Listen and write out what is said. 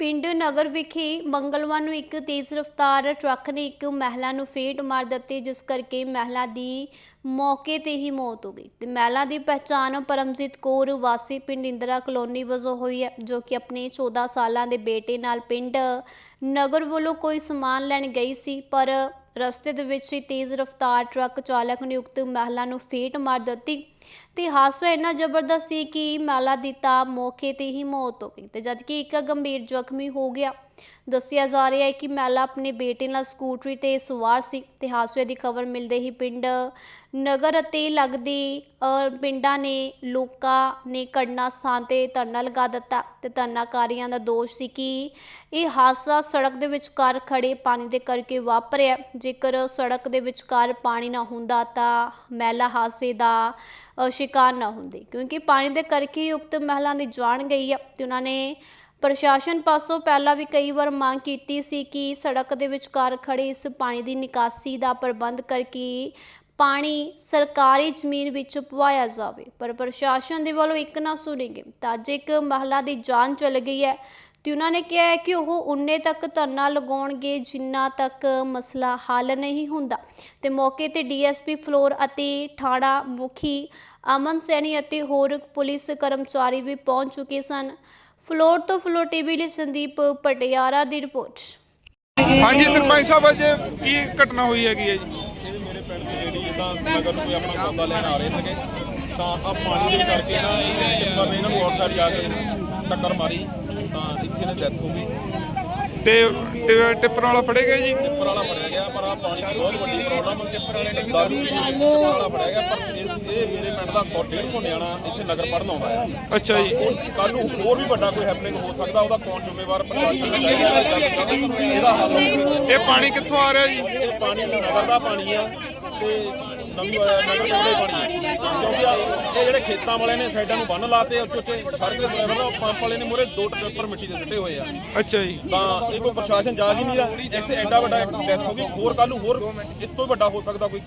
ਪਿੰਡ ਨਗਰ ਵਿਖੇ ਮੰਗਲਵਾਰ ਨੂੰ ਇੱਕ ਤੇਜ਼ ਰਫ਼ਤਾਰ ਟਰੱਕ ਨੇ ਇੱਕ ਮਹਿਲਾ ਨੂੰ ਫੇਟ ਮਾਰ ਦਿੱਤੀ, ਜਿਸ ਕਰਕੇ ਮਹਿਲਾ ਦੀ ਮੌਕੇ ਤੇ ਹੀ ਮੌਤ ਹੋ ਗਈ। ਤੇ ਮਹਿਲਾ ਦੀ ਪਛਾਣ ਪਰਮਜੀਤ ਕੌਰ ਵਾਸੀ ਪਿੰਡ ਇੰਦਰਾ ਕਲੋਨੀ ਵਜੋਂ ਹੋਈ ਹੈ, ਜੋ ਕਿ ਆਪਣੇ 14 ਸਾਲਾਂ ਦੇ ਬੇਟੇ ਨਾਲ ਪਿੰਡ ਨਗਰ ਵੱਲੋਂ ਕੋਈ ਸਮਾਨ ਲੈਣ ਗਈ ਸੀ, ਪਰ ਰਸਤੇ ਦੇ ਵਿੱਚ ਹੀ ਤੇਜ਼ ਰਫ਼ਤਾਰ ਟਰੱਕ ਚਾਲਕ ਨੇ ਉਕਤ ਮਹਿਲਾ ਨੂੰ ਫੇਟ ਮਾਰ ਦਿੱਤੀ। ਤੇ ਹਾਦਸਾ ਇੰਨਾ ਜ਼ਬਰਦਸਤ ਸੀ ਕਿ ਮਹਿਲਾ ਦੀ ਤਾਂ ਮੌਕੇ ਤੇ ਹੀ ਮੌਤ ਹੋ ਗਈ ਤੇ ਜਦਕਿ ਇੱਕ ਗੰਭੀਰ ਜ਼ਖਮੀ ਹੋ ਗਿਆ। ਦੱਸਿਆ ਜਾ ਰਿਹਾ ਹੈ ਕਿ ਮਹਿਲਾ ਆਪਣੇ ਬੇਟੇ ਨਾਲ ਸਕੂਟਰੀ ਤੇ ਸਵਾਰ ਸੀ ਤੇ ਹਾਦਸੇ ਦੀ ਖਬਰ ਮਿਲਦੇ ਹੀ ਪਿੰਡ ਨਗਰ ਅਤੇ ਲੱਗਦੇ ਪਿੰਡਾਂ ਨੇ ਲੋਕਾਂ ਨੇ ਘਟਨਾ ਸਥਾਨ ਤੇ ਧਰਨਾ ਲਗਾ ਦਿੱਤਾ ਤੇ ਧਰਨਾਕਾਰੀਆਂ ਦਾ ਦੋਸ਼ ਸੀ ਕਿ ਇਹ ਹਾਦਸਾ ਸੜਕ ਦੇ ਵਿਚਕਾਰ ਖੜੇ ਪਾਣੀ ਦੇ ਕਰਕੇ ਵਾਪਰਿਆ ਜੇਕਰ ਸੜਕ ਦੇ ਵਿਚਕਾਰ ਪਾਣੀ ਨਾ ਹੁੰਦਾ ਤਾਂ ਮਹਿਲਾ ਹਾਦਸੇ ਦਾ ਸ਼ਿਕਾਰ ਨਾ ਹੁੰਦੀ। ਕਿਉਂਕਿ ਪਾਣੀ ਦੇ ਕਰਕੇ ਹੀ ਉਕਤ ਮਹਿਲਾ ਦੀ ਜਾਨ ਗਈ ਹੈ ਤੇ ਉਹਨਾਂ ਨੇ ਪ੍ਰਸ਼ਾਸਨ ਪਾਸੋਂ ਪਹਿਲਾਂ ਵੀ ਕਈ ਵਾਰ ਮੰਗ ਕੀਤੀ ਸੀ ਕਿ ਸੜਕ ਦੇ ਵਿਚਕਾਰ ਖੜੇ ਇਸ ਪਾਣੀ ਦੀ ਨਿਕਾਸੀ ਦਾ ਪ੍ਰਬੰਧ ਕਰਕੇ ਪਾਣੀ ਸਰਕਾਰੀ ਜ਼ਮੀਨ ਵਿੱਚ ਪਵਾਇਆ ਜਾਵੇ। ਪਰ ਪ੍ਰਸ਼ਾਸਨ ਦੇ ਵੱਲੋਂ ਇੱਕ ਨਾ ਸੁਣੀ ਗਈ ਤਾਂ ਅੱਜ ਇੱਕ ਮਹਿਲਾ ਦੀ ਜਾਨ ਚਲ ਗਈ ਹੈ। ਤੇ ਉਹਨਾਂ ਨੇ ਕਿਹਾ ਹੈ ਕਿ ਉਹ ਉਨੇ ਤੱਕ ਧਰਨਾ ਲਗਾਉਣਗੇ ਜਿੰਨਾ ਤੱਕ ਮਸਲਾ ਹੱਲ ਨਹੀਂ ਹੁੰਦਾ। ਤੇ ਮੌਕੇ ਤੇ ਡੀਐਸਪੀ ਫਲੋਰ ਅਤੇ ਥਾਣਾ ਮੁਖੀ ਅਮਨ ਸੈਣੀ ਅਤੇ ਹੋਰ ਪੁਲਿਸ ਕਰਮਚਾਰੀ ਵੀ ਪਹੁੰਚ ਚੁੱਕੇ ਸਨ। ਫਲੋਰ ਤੋਂ ਫਲੋਰ ਟੀਵੀ ਲਈ ਸੰਦੀਪ ਪਟਿਆਰਾ ਦੀ ਰਿਪੋਰਟ। ਹਾਂਜੀ ਸਰਪੰਚ ਸਾਹਿਬ ਅੱਜ ਕੀ ਘਟਨਾ ਹੋਈ ਹੈਗੀ ਹੈ ਜੀ? ਇਹ ਮੇਰੇ ਪਿੰਡ ਦੀ ਜਿਹੜੀ ਜਿੱਦਾਂ ਨਗਰ ਨੂੰ ਕੋਈ ਆਪਣਾ ਸੌਦਾ ਲੈਣ ਆ ਰਹੇ ਸੀਗੇ। ਤਾਂ ਆ ਪਾਣੀ ਦੇ ਕਰਕੇ ਨਾ ਇਹ ਨੇ ਇਹਨਾਂ ਨੂੰ ਆਊਟਸਾਈਡ ਜਾ ਕੇ ਟੱਕਰ ਮਾਰੀ। ਤਾਂ ਇੱਥੇ ਨੇ ਡੈਥ ਹੋ ਗਈ। ਤੇ ਟਿ- ਟਿੱਪਰ ਵਾਲਾ ਫੜੇ ਗਏ ਜੀ? ਟਿੱਪਰ ਵਾਲਾ ਫੜਿਆ ਗਿਆ ਪਰ ਆ ਪਾਣੀ ਦੀ ਬਹੁਤ ਵੱਡੀ ਪ੍ਰੋਬਲਮ ਟਿੱਪਰ ਵਾਲੇ ਨੇ ਦਾਰੂ ਕੇ ਟਿੱਪਰ ਵਾਲਾ ਫੜਿਆ ਗਿਆ ਪਰ ਇਹ ਇਹ ਮੇਰੇ ਪਿੰਡ ਦਾ 100 150 ਨਿਆਣਾ ਇੱਥੇ ਨਗਰ ਪੜਨ ਆਉਂਦਾ ਹੈ। ਅੱਛਾ ਜੀ। ਕੱਲ ਨੂੰ ਹੋਰ ਵੀ ਵੱਡਾ ਕੋਈ ਹੈਪਨਿੰਗ ਹੋ ਸਕਦਾ ਉਹਦਾ ਕੌਣ ਜ਼ਿੰਮੇਵਾਰ ਪ੍ਰਸ਼ਾਸਨ ਦਾ ਚਾਹੀਦਾ ਇਹਦਾ ਹੱਲ ਹੋਵੇ ਇਹ ਪਾਣੀ ਕਿੱਥੋਂ ਆ ਰਿਹਾ ਜੀ? ਇਹ ਪਾਣੀ ਨਗਰ ਦਾ ਪਾਣੀ ਆ ਤੇ ਨਵੀਂ ਨਗਰ ਦਾ ਹੀ ਪਾਣੀ ਆ। ਇਹ ਜਿਹੜੇ ਖੇਤਾਂ ਵਾਲੇ ਨੇ ਸਾਈਡਾਂ ਨੂੰ ਬੰਨ ਲਾਤੇ ਉੱਚੇ ਉੱਚੇ ਸੜਕ ਦੇ ਮਤਲਬ ਪੰਪ ਵਾਲੇ ਨੇ ਮੂਹਰੇ ਦੋ ਟਰੈਕਟਰ ਮਿੱਟੀ ਦੇ ਸੁੱਟੇ ਹੋਏ ਆ। ਅੱਛਾ ਜੀ। ਤਾਂ ਇਹ ਕੋਈ ਪ੍ਰਸ਼ਾਸਨ ਜਾ ਹੀ ਨਹੀਂ ਰਿਹਾ ਇੱਥੇ ਐਡਾ ਵੱਡਾ ਡੈਥ ਹੋ ਗਈ ਹੋਰ ਕੱਲ ਨੂੰ ਹੋਰ ਇਸ ਤੋਂ ਵੱਡਾ ਹੋ ਸਕਦਾ ਕੋਈ?